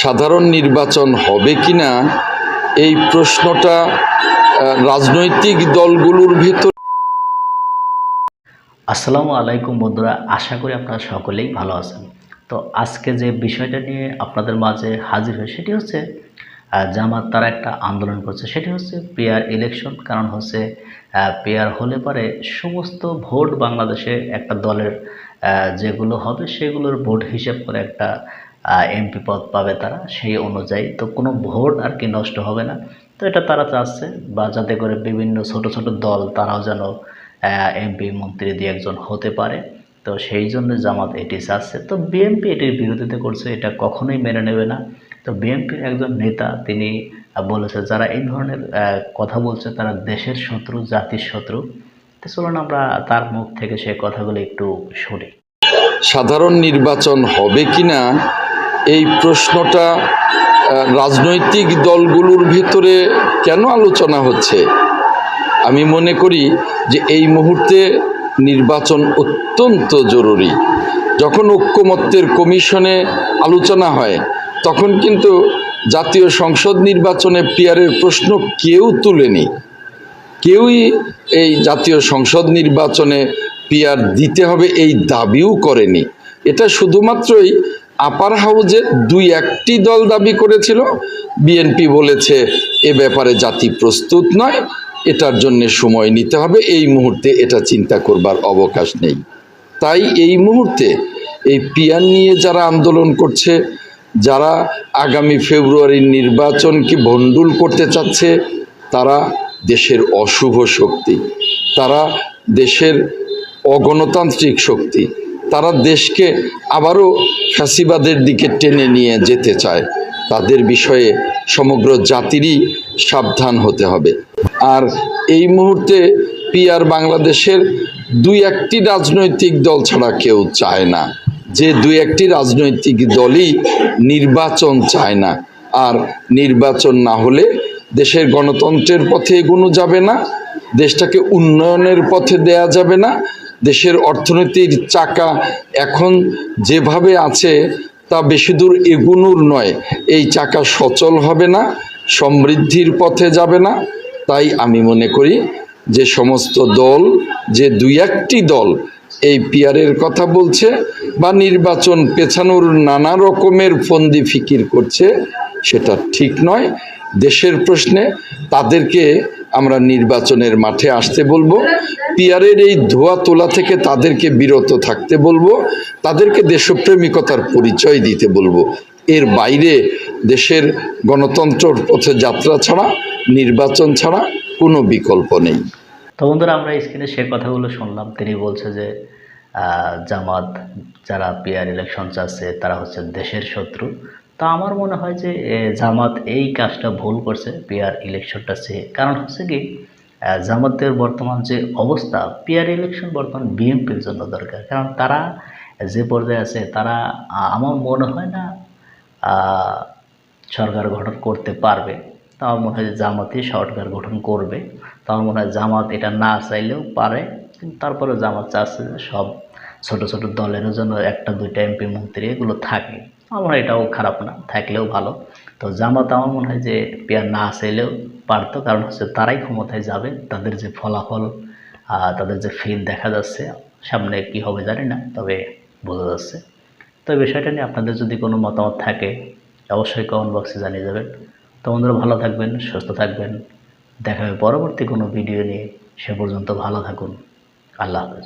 সাধারণ নির্বাচন হবে কিনা, এই প্রশ্নটা রাজনৈতিক দলগুলোর ভেতর আসসালামু আলাইকুম বন্ধুরা, আশা করি আপনারা সকলেই ভালো আছেন। তো আজকে যে বিষয়টা নিয়ে আপনাদের মাঝে হাজির হয় সেটি হচ্ছে জামাত তারা একটা আন্দোলন করছে। সেটি হচ্ছে পেয়ার ইলেকশন, কারণ হচ্ছে পেয়ার হলে পরে সমস্ত ভোট বাংলাদেশে একটা দলের যেগুলো হবে সেগুলোর ভোট হিসেব করে একটা এমপি পদ পাবে তারা, সেই অনুযায়ী তো কোনো ভোট আর কি নষ্ট হবে না। তো এটা তারা চাচ্ছে বা যাতে করে বিভিন্ন ছোট ছোট দল তারাও যেন এমপি মন্ত্রী দিয়ে একজন হতে পারে। তো সেই জন্য জামাত এটি চাচ্ছে। তো বিএনপি এটির বিরোধিতা করছে, এটা কখনোই মেনে নেবে না। তো বিএনপির একজন নেতা, তিনি বলেছে, যারা এই ধরনের কথা বলছে, তারা দেশের শত্রু, জাতির শত্রু। তো চলুন আমরা তার মুখ থেকে সে কথাগুলো একটু শুনি। সাধারণ নির্বাচন হবে কিনা, এই প্রশ্নটা রাজনৈতিক দলগুলোর ভেতরে কেন আলোচনা হচ্ছে? আমি মনে করি যে এই মুহূর্তে নির্বাচন অত্যন্ত জরুরি। যখন ঐক্যমত্যের কমিশনে আলোচনা হয়, তখন কিন্তু জাতীয় সংসদ নির্বাচনে পিয়ারের প্রশ্ন কেউ তুলেনি। কেউই এই জাতীয় সংসদ নির্বাচনে পিয়ার দিতে হবে এই দাবিও করেনি। এটা শুধুমাত্রই আপার হাউজে দুই একটি দল দাবি করেছিল। বিএনপি বলেছে, এ ব্যাপারে জাতি প্রস্তুত নয়, এটার জন্য সময় নিতে হবে। এই মুহূর্তে এটা চিন্তা করবার অবকাশ নেই। তাই এই মুহূর্তে এই পিয়ার নিয়ে যারা আন্দোলন করছে, যারা আগামী ফেব্রুয়ারির নির্বাচনকে ভণ্ডুল করতে চাচ্ছে, তারা দেশের অশুভ শক্তি। তারা দেশের অগণতান্ত্রিক শক্তি। তারা দেশকে আবারও ফ্যাসিবাদের দিকে টেনে নিয়ে যেতে চায়। তাদের বিষয়ে সমগ্র জাতিরই সাবধান হতে হবে। আর এই মুহূর্তে পিআর বাংলাদেশের দুই একটি রাজনৈতিক দল ছাড়া কেউ চায় না। যে দুই একটি রাজনৈতিক দলই নির্বাচন চায় না। আর নির্বাচন না হলে দেশের গণতন্ত্রের পথে এগোনো যাবে না। দেশটাকে উন্নয়নের পথে দেয়া যাবে না। দেশের অর্থনীতির চাকা এখন যেভাবে আছে তা বেশি দূর এগুনোর নয়। এই চাকা সচল হবে না, সমৃদ্ধির পথে যাবে না। তাই আমি মনে করি যে সমস্ত দল, যে দুই একটি দল এই পিয়ারের কথা বলছে বা নির্বাচন পেছানোর নানা রকমের ফন্দি ফিকির করছে, সেটা ঠিক নয়। দেশের প্রশ্নে তাদেরকে আমরা নির্বাচনের মাঠে আসতে বলব। পিয়ারের এই ধোয়া তোলা থেকে তাদেরকে বিরত থাকতে বলব। তাদেরকে দেশপ্রেমিকতার পরিচয় দিতে বলব। এর বাইরে দেশের গণতন্ত্রর পথে যাত্রা ছাড়া, নির্বাচন ছাড়া কোনো বিকল্প নেই। তো বন্ধুরা, আমরা স্ক্রিনে সে কথাগুলো শুনলাম। তিনি বলছে যে জামাত, যারা পিয়ার ইলেকশন চাচ্ছে, তারা হচ্ছে দেশের শত্রু। তা আমার মনে হয় যে জামাত এই কাজটা ভুল করছে পিয়ার ইলেকশনটা চেয়ে কারণ হচ্ছে কি জামাতের বর্তমান যে অবস্থা, পিয়ার ইলেকশন বর্তমান বিএনপির জন্য দরকার। কারণ তারা যে পর্যায়ে আছে, তারা আমার মনে হয় না সরকার গঠন করতে পারবে। তো আমার মনে হয় যে জামাতই সরকার গঠন করবে। তো আমার মনে হয় জামাত এটা না চাইলেও পারে, কিন্তু তারপরে জামাত চাচ্ছে যে সব ছোট ছোট দলেরও জন্য একটা দুইটা এমপি মন্ত্রী এগুলো থাকে। আমার এটাও খারাপ না, থাকলেও ভালো। তো জামাত আমার মনে হয় যে পেয়ার না চাইলেও পারতো, কারণ হচ্ছে তারাই ক্ষমতায় যাবে, তাদের যে ফলাফল তাদের যে ফিল দেখা যাচ্ছে, সামনে কি হবে জানি না, তবে বোঝা যাচ্ছে। তো বিষয়টা নিয়ে আপনাদের যদি কোনো মতামত থাকে, অবশ্যই কমেন্ট বক্সে জানিয়ে যাবেন তো বন্ধুরা, ভালো থাকবেন, সুস্থ থাকবেন। দেখা হবে পরবর্তী কোনো ভিডিও নিয়ে, সে পর্যন্ত ভালো থাকুন। আল্লাহ হাফেজ।